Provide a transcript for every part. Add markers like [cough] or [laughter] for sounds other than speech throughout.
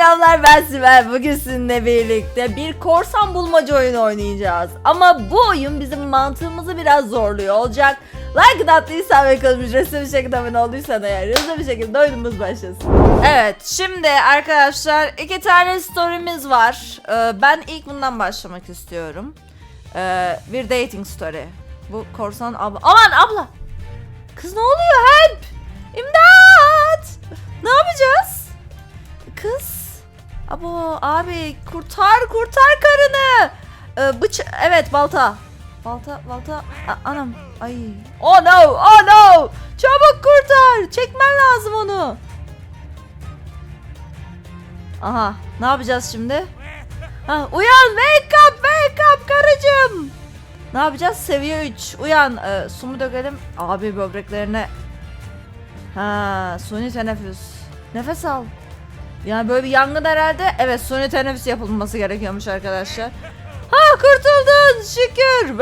selamlar ben Sibel. Bugün sizinle birlikte bir korsan bulmaca oyunu oynayacağız. Ama bu oyun bizim mantığımızı biraz zorluyor olacak. Like attıysan ve kanalımıza ücretsiz bir şekilde abone olduysan eğer hızlı bir şekilde oyunumuz başlasın. Evet şimdi arkadaşlar iki tane story'miz var. Ee, ben ilk bundan başlamak istiyorum. Ee, bir dating story. Bu korsan abla. Aman abla! Kız ne oluyor help! İmdat! Ne yapacağız? Kız. Abo abi kurtar kurtar karını. Ee, bıç evet balta. Balta balta A- anam ay. Oh no oh no. Çabuk kurtar. Çekmen lazım onu. Aha ne yapacağız şimdi? Ha, uyan wake up wake up karıcığım. Ne yapacağız? Seviye 3. Uyan. Ee, su mu dökelim? Abi böbreklerine. Ha, suni teneffüs. Nefes al. Yani böyle bir yangın herhalde. Evet suni teneffüs yapılması gerekiyormuş arkadaşlar. Ha kurtuldun şükür.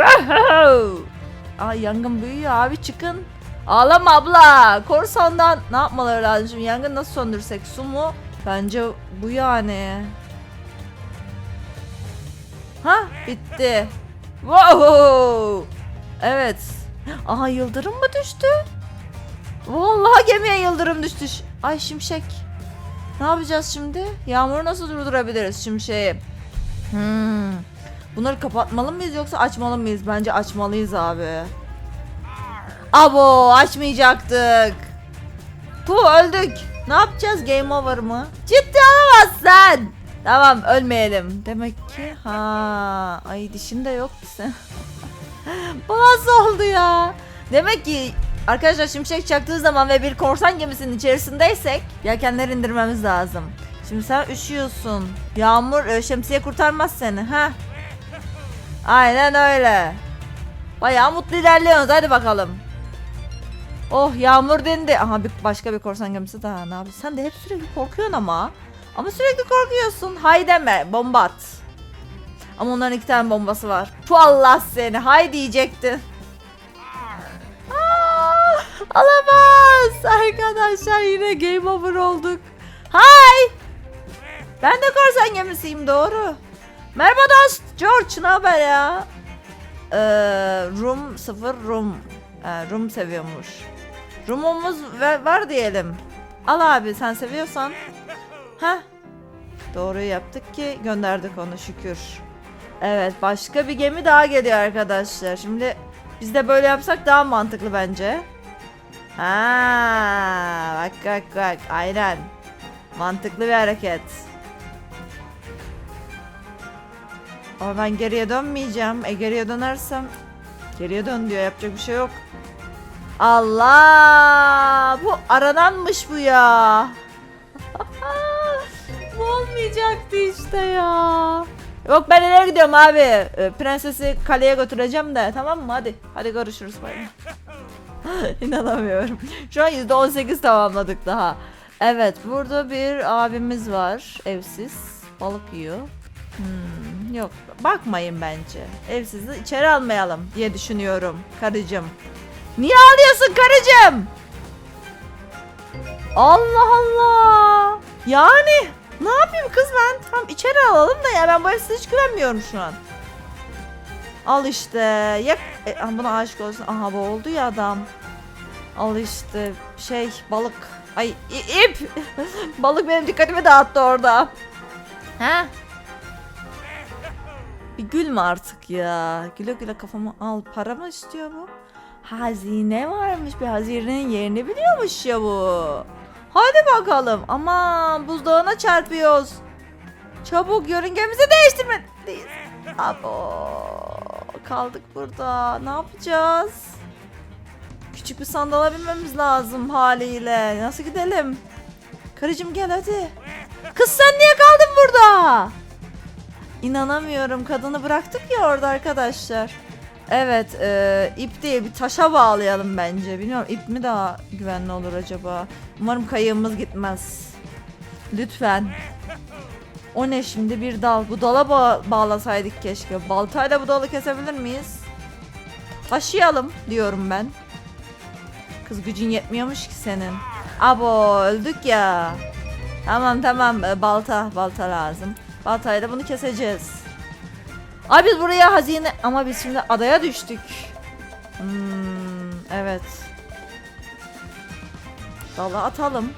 [laughs] Ay yangın büyüyor abi çıkın. Ağlama abla. Korsandan ne yapmaları lazım şimdi? Yangın nasıl söndürsek? Su mu? Bence bu yani. Ha bitti. Wow. Evet. Aha yıldırım mı düştü? Vallahi gemiye yıldırım düştü. Ay şimşek. Ne yapacağız şimdi? Yağmuru nasıl durdurabiliriz şimşeği? Hmm. Bunları kapatmalı mıyız yoksa açmalı mıyız? Bence açmalıyız abi. Abo açmayacaktık. Tu öldük. Ne yapacağız? Game over mı? Ciddi olamazsın. Tamam ölmeyelim. Demek ki ha ay dişin de yok sen. [laughs] Bu nasıl oldu ya? Demek ki arkadaşlar şimşek çaktığı zaman ve bir korsan gemisinin içerisindeysek yelkenleri indirmemiz lazım. Şimdi sen üşüyorsun. Yağmur e, şemsiye kurtarmaz seni ha? Aynen öyle. Bayağı mutlu ilerliyoruz hadi bakalım. Oh yağmur dindi. Aha bir başka bir korsan gemisi daha ne yapıyorsun? Sen de hep sürekli korkuyorsun ama. Ama sürekli korkuyorsun. Hay deme bomba at. Ama onların iki tane bombası var. Tu Allah seni hay diyecektin. Aa, Alamaz. Arkadaşlar yine game over olduk. Hay. Ben de korsan gemisiyim doğru. Merhaba dost. George ne haber ya? Ee, room 0 room. Ee, room seviyormuş. Room'umuz var diyelim. Al abi sen seviyorsan. Ha? Doğru yaptık ki gönderdik onu şükür. Evet başka bir gemi daha geliyor arkadaşlar. Şimdi biz de böyle yapsak daha mantıklı bence. Ha, bak bak bak aynen. Mantıklı bir hareket. Ama ben geriye dönmeyeceğim. E geriye dönersem geriye dön diyor yapacak bir şey yok. Allah! Bu arananmış bu ya. [laughs] bu olmayacaktı işte ya. Yok ben ileri gidiyorum abi. Ee, Prensesi kaleye götüreceğim de tamam mı? Hadi. Hadi görüşürüz. Bay. [laughs] İnanamıyorum. Şu an %18 tamamladık daha. Evet burada bir abimiz var. Evsiz. Balık yiyor. Hmm, yok bakmayın bence. Evsizi içeri almayalım diye düşünüyorum karıcığım. Niye ağlıyorsun karıcığım? Allah Allah. Yani ne yapayım kız ben? Tamam içeri alalım da ya ben bu evsize hiç güvenmiyorum şu an. Al işte. Yak. E, buna aşık olsun. Aha bu oldu ya adam. Al işte şey balık. Ay ip. [laughs] balık benim dikkatimi dağıttı orada. Ha? Bir gülme artık ya. Güle güle kafamı al. Para mı istiyor bu? Hazine varmış. Bir hazinenin yerini biliyormuş ya bu. Hadi bakalım. Aman buzdağına çarpıyoruz. Çabuk yörüngemizi değiştirmeliyiz. Abo. Kaldık burada. Ne yapacağız? Küçük bir sandala binmemiz lazım haliyle. Nasıl gidelim? Karıcığım gel hadi. Kız sen niye kaldın burada? İnanamıyorum. Kadını bıraktık ya orada arkadaşlar. Evet, e, ip değil bir taşa bağlayalım bence. Bilmiyorum ip mi daha güvenli olur acaba? Umarım kayığımız gitmez. Lütfen. O ne şimdi bir dal? Bu dala ba- bağlasaydık keşke. Baltayla bu dalı kesebilir miyiz? Taşıyalım diyorum ben. Kız gücün yetmiyormuş ki senin. Abo öldük ya. Tamam tamam Ee, balta balta lazım. Baltayla bunu keseceğiz. Ay biz buraya hazine ama biz şimdi adaya düştük. Hmm, evet. Dala atalım.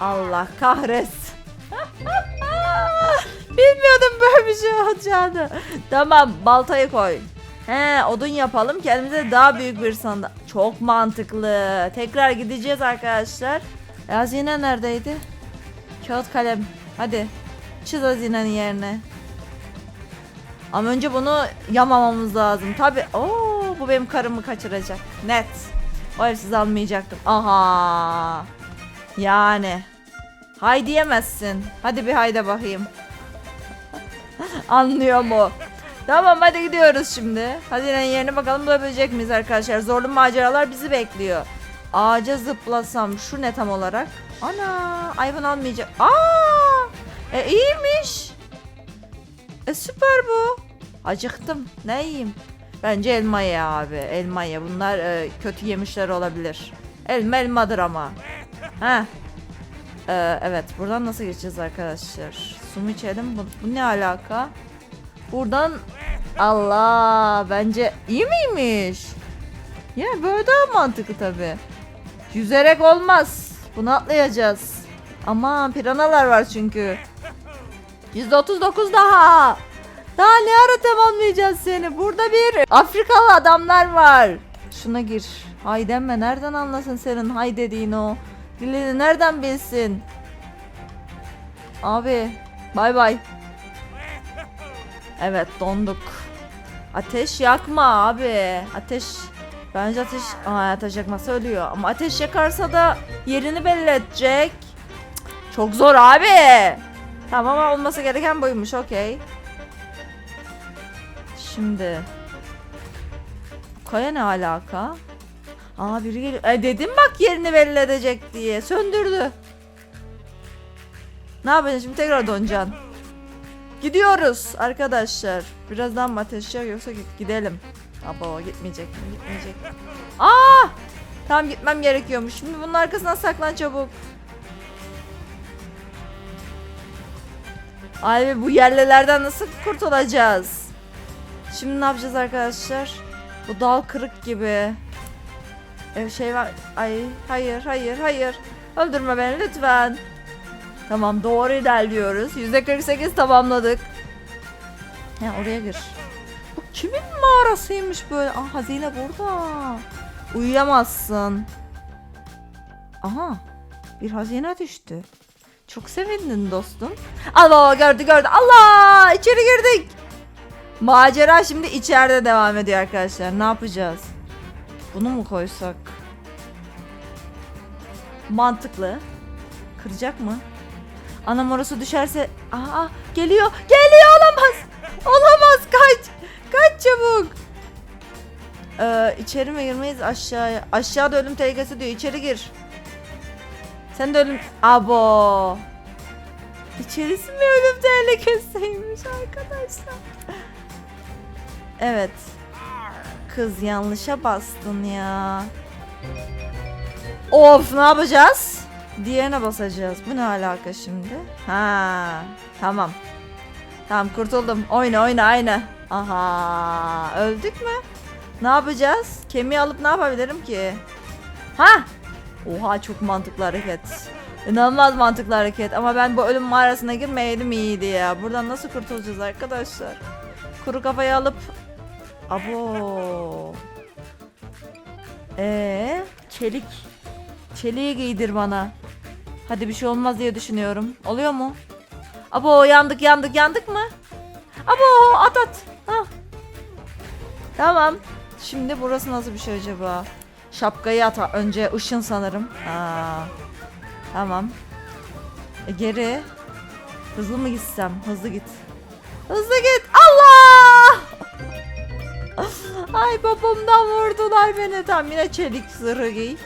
Allah kahretsin. [laughs] Bilmiyordum böyle bir şey olacağını. Tamam baltayı koy. He odun yapalım kendimize daha büyük bir sandık. Çok mantıklı. Tekrar gideceğiz arkadaşlar. E, hazine neredeydi? Kağıt kalem. Hadi. Çiz hazinenin yerine. Ama önce bunu yamamamız lazım. Tabi. Oo, bu benim karımı kaçıracak. Net. O evsiz almayacaktım. Aha. Yani. Hay diyemezsin. Hadi bir hayda bakayım. [laughs] Anlıyor mu? Tamam hadi gidiyoruz şimdi. Hazinenin yerine bakalım bulabilecek miyiz arkadaşlar. Zorlu maceralar bizi bekliyor. Ağaca zıplasam şu ne tam olarak? Ana ayvan almayacak. Aa! E iyiymiş. E süper bu. Acıktım. Ne yiyeyim? Bence elma ye abi. Elma ye. Bunlar e, kötü yemişler olabilir. Elma elmadır ama. Ha. evet. Buradan nasıl geçeceğiz arkadaşlar? Su mu içelim? Bu, bu ne alaka? Buradan Allah bence iyi miymiş? Ya böyle daha mantıklı tabi. Yüzerek olmaz. Bunu atlayacağız. Aman piranalar var çünkü. %39 daha. Daha ne ara tamamlayacağız seni? Burada bir Afrikalı adamlar var. Şuna gir. Hay deme. Nereden anlasın senin hay dediğin o? Dilini nereden bilsin? Abi. Bay bay. Evet donduk. Ateş yakma abi. Ateş bence ateş Aa, ateş yakması ölüyor ama ateş yakarsa da yerini belli edecek. Çok zor abi. Tamam ama olması gereken buymuş okey. Şimdi Kaya ne alaka? Aa biri geliyor. E dedim bak yerini belli edecek diye. Söndürdü. Ne yapacaksın şimdi tekrar donacaksın. Gidiyoruz arkadaşlar. Birazdan mı ateş yok yoksa gi- gidelim. Abo gitmeyecek mi? Gitmeyecek. Aa! Tamam gitmem gerekiyormuş. Şimdi bunun arkasından saklan çabuk. Abi bu yerlilerden nasıl kurtulacağız? Şimdi ne yapacağız arkadaşlar? Bu dal kırık gibi. Ee, şey var. Ay hayır hayır hayır. Öldürme beni lütfen. Tamam doğru ilerliyoruz. %48 tamamladık. Ya oraya gir. Bu kimin mağarasıymış böyle? Aa hazine burada. Uyuyamazsın. Aha. Bir hazine düştü. Çok sevindin dostum. Al baba gördü gördü. Allah içeri girdik. Macera şimdi içeride devam ediyor arkadaşlar. Ne yapacağız? Bunu mu koysak? Mantıklı. Kıracak mı? Anam orası düşerse... Aa geliyor. Geliyor olamaz. Olamaz kaç. Kaç çabuk. Ee, içeri mi girmeyiz aşağıya? Aşağıda ölüm tehlikesi diyor. İçeri gir. Sen de ölüm... Abo. İçerisi mi ölüm tehlikesiymiş arkadaşlar. Evet. Kız yanlışa bastın ya. Of ne yapacağız? Diğerine basacağız. Bu ne alaka şimdi? Ha, tamam. Tamam kurtuldum. Oyna oyna aynı. Aha öldük mü? Ne yapacağız? Kemiği alıp ne yapabilirim ki? Ha! Oha çok mantıklı hareket. İnanılmaz mantıklı hareket ama ben bu ölüm mağarasına girmeyeydim iyiydi ya. Buradan nasıl kurtulacağız arkadaşlar? Kuru kafayı alıp Abo. Ee, çelik. Çeliği giydir bana. Hadi bir şey olmaz diye düşünüyorum. Oluyor mu? Abo yandık yandık yandık mı? Abo at at. Hah. Tamam. Şimdi burası nasıl bir şey acaba? Şapkayı at önce ışın sanırım. Aa. Tamam. E, geri. Hızlı mı gitsem? Hızlı git. Hızlı git. Allah! [laughs] Ay babamdan vurdular beni. Tam yine çelik zırhı giy.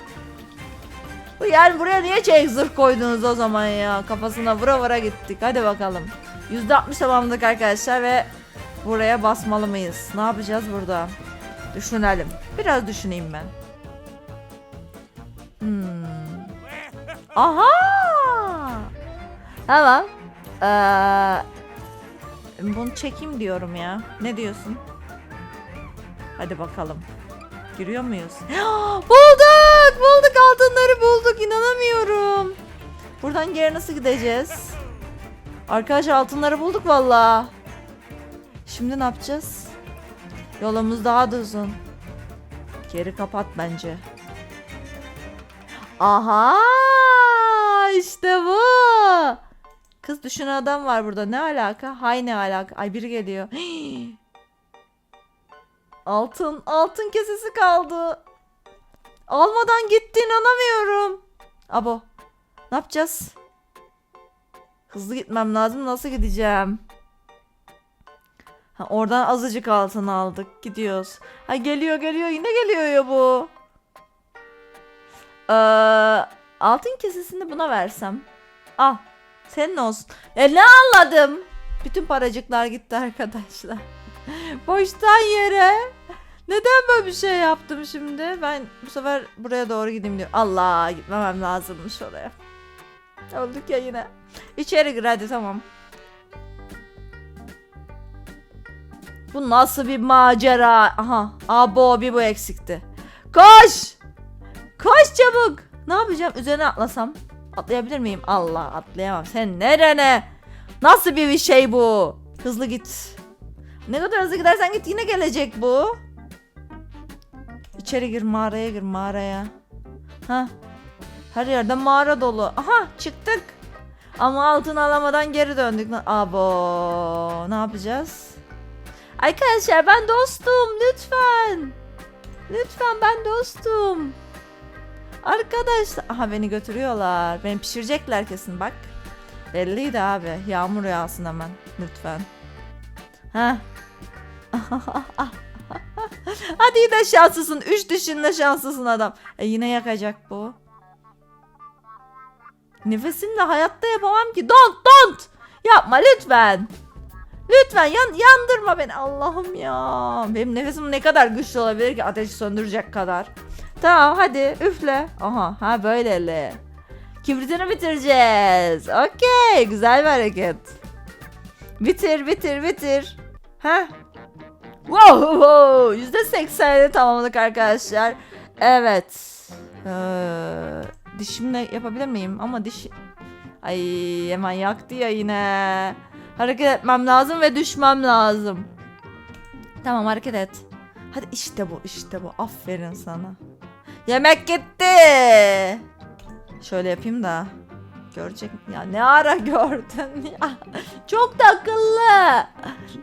Bu Yani buraya niye çelik zırh koydunuz o zaman ya? Kafasına vura vura gittik. Hadi bakalım. %60 tamamladık arkadaşlar ve buraya basmalı mıyız? Ne yapacağız burada? Düşünelim. Biraz düşüneyim ben. Hmm. Aha! Tamam. Ee, bunu çekeyim diyorum ya. Ne diyorsun? Hadi bakalım. Giriyor muyuz? [gasps] bulduk! Bulduk altınları bulduk. İnanamıyorum. Buradan geri nasıl gideceğiz? Arkadaşlar altınları bulduk valla. Şimdi ne yapacağız? Yolumuz daha da uzun. Geri kapat bence. Aha! işte bu. Kız düşünen adam var burada. Ne alaka? Hay ne alaka? Ay biri geliyor. [gasps] altın, altın kesesi kaldı. Almadan gitti inanamıyorum. Abo. Ne yapacağız? Hızlı gitmem lazım. Nasıl gideceğim? Ha, oradan azıcık altın aldık. Gidiyoruz. Ha geliyor geliyor. Yine geliyor ya bu. Ee, altın kesesini buna versem. Al. Senin olsun. E ne anladım? Bütün paracıklar gitti arkadaşlar. [laughs] Boştan yere. Neden böyle bir şey yaptım şimdi? Ben bu sefer buraya doğru gideyim diyorum. Allah gitmemem lazımmış oraya. Öldük ya yine. İçeri gir hadi tamam. Bu nasıl bir macera? Aha. Abo bir bu eksikti. Koş! Koş çabuk. Ne yapacağım? Üzerine atlasam. Atlayabilir miyim? Allah atlayamam. Sen nerene? Nasıl bir şey bu? Hızlı git. Ne kadar hızlı gidersen git yine gelecek bu. İçeri gir mağaraya gir mağaraya. Ha. Her yerde mağara dolu. Aha çıktık. Ama altın alamadan geri döndük. Abo ne yapacağız? Arkadaşlar ben dostum lütfen. Lütfen ben dostum. Arkadaşlar. Aha beni götürüyorlar. Beni pişirecekler kesin bak. Belliydi abi. Yağmur yağsın hemen. Lütfen. Ha. [laughs] Hadi yine şanslısın. Üç düşünle şanslısın adam. E yine yakacak bu. Nefesimle hayatta yapamam ki. Don't don't. Yapma lütfen. Lütfen yan, yandırma beni. Allah'ım ya. Benim nefesim ne kadar güçlü olabilir ki ateşi söndürecek kadar. Tamam hadi üfle. Aha ha böylele. Kibritini bitireceğiz. Okey güzel bir hareket. Bitir bitir bitir. Ha? Wow, wow. %80'ini tamamladık arkadaşlar. Evet. Ee, dişimle yapabilir miyim? Ama diş... Ay hemen yaktı ya yine. Hareket etmem lazım ve düşmem lazım. Tamam hareket et. Hadi işte bu işte bu. Aferin sana. Yemek gitti. Şöyle yapayım da. Görecek? Ya ne ara [laughs] gördün ya. Çok da akıllı.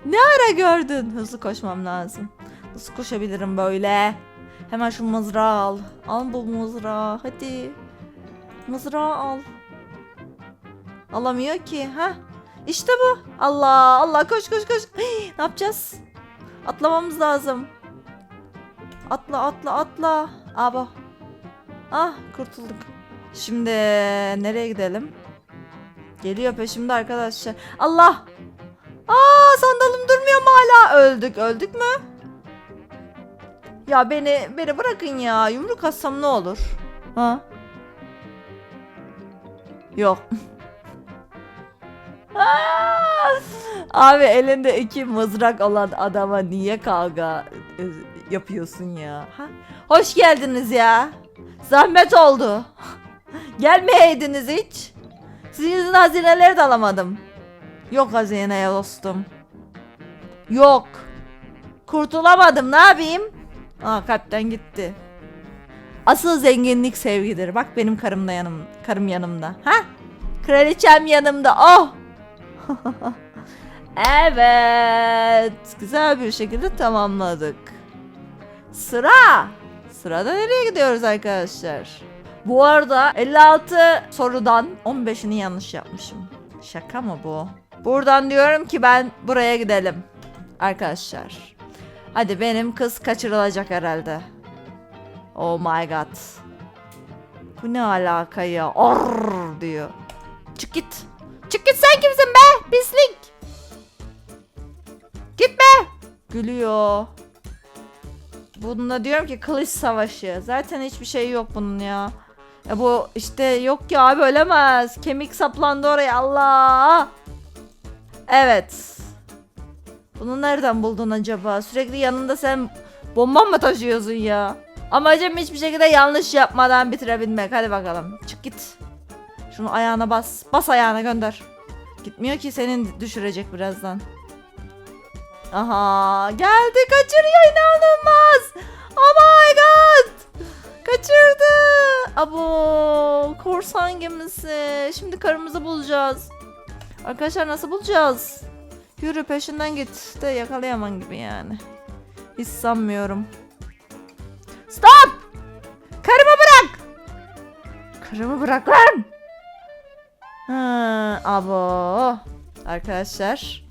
Ne ara gördün? Hızlı koşmam lazım. Nasıl koşabilirim böyle? Hemen şu mızrağı al. Al bu mızrağı. Hadi. Mızrağı al. Alamıyor ki. Ha? İşte bu. Allah Allah koş koş koş. Hii, [gasps] ne yapacağız? Atlamamız lazım. Atla atla atla. Aba. Ah kurtulduk. Şimdi nereye gidelim? Geliyor peşimde arkadaşlar. Allah! Aa sandalım durmuyor mu hala? Öldük. Öldük mü? Ya beni beni bırakın ya. Yumruk atsam ne olur? Ha? Yok. [laughs] Abi elinde iki mızrak olan adama niye kavga e, yapıyorsun ya? Ha? Hoş geldiniz ya. Zahmet oldu. Gelmeyeydiniz hiç. Sizin yüzünden hazineleri de alamadım. Yok hazine ya dostum. Yok. Kurtulamadım ne yapayım? Aa kalpten gitti. Asıl zenginlik sevgidir. Bak benim karım da yanım, karım yanımda. Ha? Kraliçem yanımda. Oh! [laughs] evet. Güzel bir şekilde tamamladık. Sıra. Sırada nereye gidiyoruz arkadaşlar? Bu arada 56 sorudan 15'ini yanlış yapmışım. Şaka mı bu? Buradan diyorum ki ben buraya gidelim. Arkadaşlar. Hadi benim kız kaçırılacak herhalde. Oh my god. Bu ne alaka ya? Orr diyor. Çık git. Çık git sen kimsin be? Pislik. Gitme. Gülüyor. Bununla diyorum ki kılıç savaşı. Zaten hiçbir şey yok bunun ya. E bu işte yok ki abi ölemez. Kemik saplandı oraya Allah. Evet. Bunu nereden buldun acaba? Sürekli yanında sen bomba mı taşıyorsun ya? Amacım hiçbir şekilde yanlış yapmadan bitirebilmek. Hadi bakalım. Çık git. Şunu ayağına bas. Bas ayağına gönder. Gitmiyor ki senin düşürecek birazdan. Aha geldi kaçırıyor inanılmaz. Oh my god. Kaçırdı. Abo korsan gemisi. Şimdi karımızı bulacağız. Arkadaşlar nasıl bulacağız? Yürü peşinden git. De yakalayamam gibi yani. Hiç sanmıyorum. Stop! Karımı bırak! Karımı bırak lan! Ha, abo. Arkadaşlar.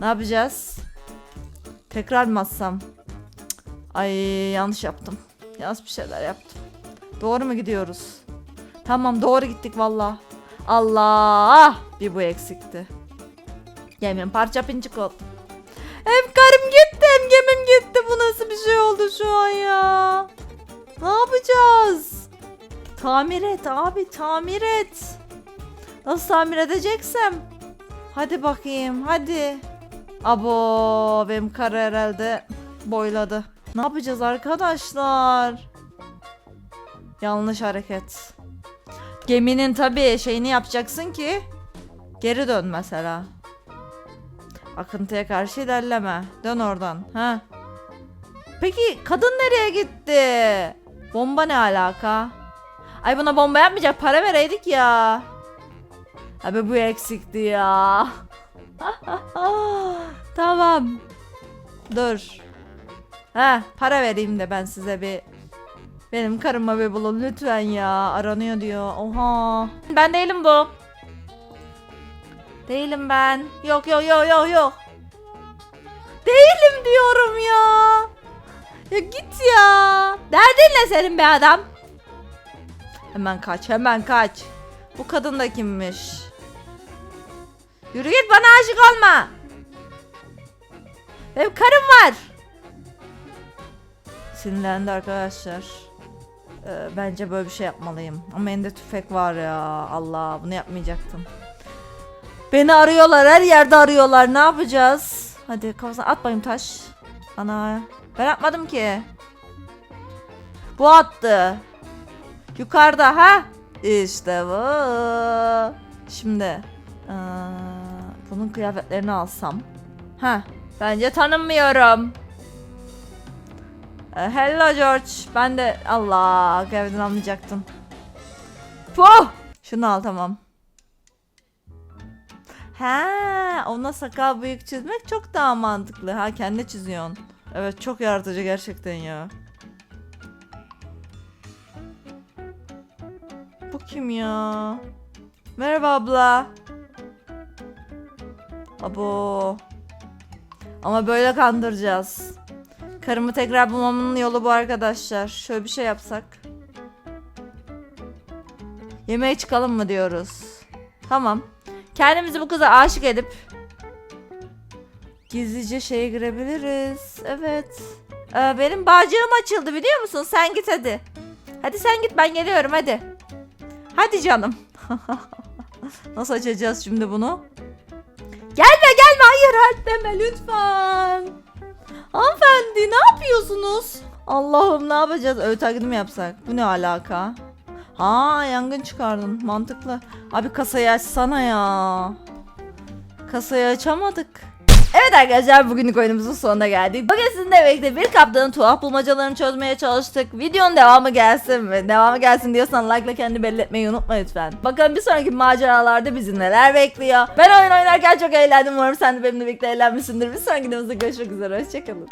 Ne yapacağız? Tekrar mı atsam? Ay yanlış yaptım. Yanlış bir şeyler yaptım. Doğru mu gidiyoruz? Tamam doğru gittik valla. Allah! Bir bu eksikti. Yemin parça pincik oldu. Hem karım gitti hem gemim gitti. Bu nasıl bir şey oldu şu an ya? Ne yapacağız? Tamir et abi tamir et. Nasıl tamir edeceksem? Hadi bakayım hadi. Abo benim karı herhalde boyladı. Ne yapacağız arkadaşlar? Yanlış hareket. Geminin tabii şeyini yapacaksın ki geri dön mesela. Akıntıya karşı ilerleme. Dön oradan. Ha. Peki kadın nereye gitti? Bomba ne alaka? Ay buna bomba yapmayacak para vereydik ya. Abi bu eksikti ya. [laughs] tamam. Dur. Ha para vereyim de ben size bir benim karıma bir bulun lütfen ya. Aranıyor diyor. Oha. Ben değilim bu. Değilim ben. Yok yok yok yok yok. Değilim diyorum ya. Ya git ya. Derdin ne senin be adam? Hemen kaç hemen kaç. Bu kadın da kimmiş? Yürü git bana aşık olma. Benim karım var. Sinirlendi arkadaşlar. Ee, bence böyle bir şey yapmalıyım. Ama elinde tüfek var ya. Allah bunu yapmayacaktım. Beni arıyorlar her yerde arıyorlar. Ne yapacağız? Hadi kafasına at bakayım taş. Ana. Ben atmadım ki. Bu attı. Yukarıda ha? İşte bu. Şimdi eee, bunun kıyafetlerini alsam. Ha, bence tanınmıyorum. E, hello George. Ben de Allah kıyafetini almayacaktım. Puh! Şunu al tamam. Ha, ona sakal bıyık çizmek çok daha mantıklı. Ha kendi çiziyorsun. Evet çok yaratıcı gerçekten ya. Bu kim ya? Merhaba abla. Abo. Ama böyle kandıracağız. Karımı tekrar bulmamın yolu bu arkadaşlar. Şöyle bir şey yapsak. Yemeğe çıkalım mı diyoruz. Tamam. Kendimizi bu kıza aşık edip gizlice şeye girebiliriz. Evet. Ee, benim bağcığım açıldı biliyor musun? Sen git hadi. Hadi sen git ben geliyorum hadi. Hadi canım. [laughs] Nasıl açacağız şimdi bunu? Gelme gelme hayır hayır deme lütfen. Hanımefendi ne yapıyorsunuz? Allah'ım ne yapacağız? Öğüt taklidi mi yapsak? Bu ne alaka? Ha yangın çıkardın mantıklı. Abi kasayı açsana ya. Kasayı açamadık. Evet arkadaşlar bugünlük oyunumuzun sonuna geldik. Bugün sizinle birlikte bir kaptanın tuhaf bulmacalarını çözmeye çalıştık. Videonun devamı gelsin mi? Devamı gelsin diyorsan like ile kendini belli etmeyi unutma lütfen. Bakalım bir sonraki maceralarda bizi neler bekliyor. Ben oyun oynarken çok eğlendim. Umarım sen de benimle birlikte eğlenmişsindir. Bir sonraki videomuzda görüşmek üzere. Hoşçakalın.